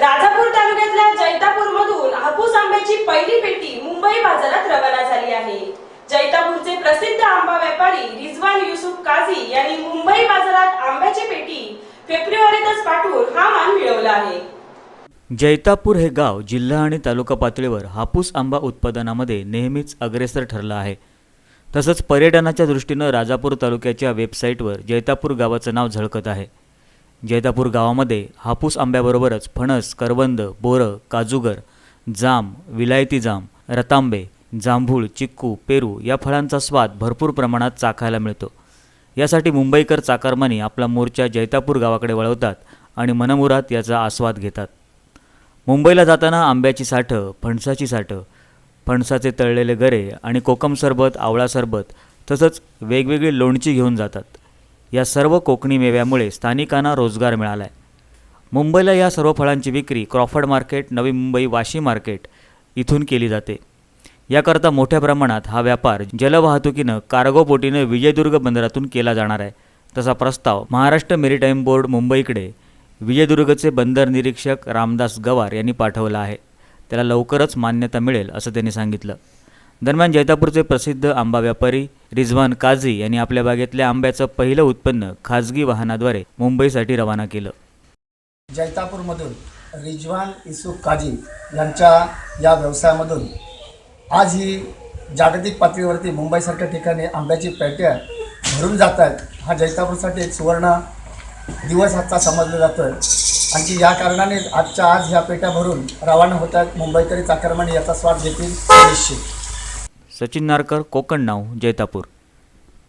राजापूर तालुक्यातल्या जैतापूर मधून हापूस आंब्याची पहिली पेटी मुंबई बाजारात रवाना झाली आहे. जैतापूरचे प्रसिद्ध आंबा व्यापारी रिजवान युसुफ काझी यांनी मुंबई बाजारात आंब्याची पेटी फेब्रुवारीतच पाठवून हा मान मिळवला आहे. जैतापूर हे गाव जिल्हा आणि तालुका पातळीवर हापूस आंबा उत्पादनामध्ये नेहमीच अग्रेसर ठरलं आहे. तसंच पर्यटनाच्या दृष्टीनं राजापूर तालुक्याच्या वेबसाईटवर जैतापूर गावाचं नाव झळकत आहे. जैतापूर गावामध्ये हापूस आंब्याबरोबरच फणस करवंद बोरं काजूगर जाम विलायती जाम रतांबे जांभूळ चिक्कू पेरू या फळांचा स्वाद भरपूर प्रमाणात चाखायला मिळतो. यासाठी मुंबईकर चाकारमानी आपला मोर्चा जैतापूर गावाकडे वळवतात आणि मनमुरात याचा आस्वाद घेतात. मुंबईला जाताना आंब्याची साठं फणसाची साठं फणसाचे तळलेले गरे आणि कोकम सरबत आवळा सरबत तसंच वेगवेगळी लोणची घेऊन जातात. या सर्व कोकणी मेव्यामुळे स्थानिकांना रोजगार मिळाला आहे मुंबईला या सर्व फळांची विक्री Crawford market Navi Mumbai Vashi market इथून केली जाते. याकरता मोठ्या प्रमाणात हा व्यापार जलवाहतुकीनं कार्गोपोटीनं विजयदुर्ग बंदरातून केला जाणार आहे. तसा प्रस्ताव महाराष्ट्र मेरीटाईम बोर्ड मुंबईकडे विजयदुर्गचे बंदर निरीक्षक रामदास गवार यांनी पाठवला आहे. त्याला लवकरच मान्यता मिळेल असं त्यांनी सांगितलं. दरम्यान जैतापूरचे प्रसिद्ध आंबा व्यापारी रिझवान काझी यांनी आपल्या बागेतल्या आंब्याचं पहिलं उत्पन्न खाजगी वाहनाद्वारे मुंबईसाठी रवाना केलं. जैतापूरमधून रिजवान इसूफ काझी यांच्या या व्यवसायामधून आज ही जागतिक पातळीवरती मुंबईसारख्या ठिकाणी आंब्याची पेट्या भरून जात आहेत. हा जैतापूरसाठी एक सुवर्ण दिवस आजचा समजला जातो आहे आणखी या कारणाने आजच्या आज ह्या पेट्या भरून रवाना होत आहेत मुंबईकरी चाकरमाने याचा स्वाद घेतील निश्चित. सचिन नारकर कोकण नाव जैतापूर.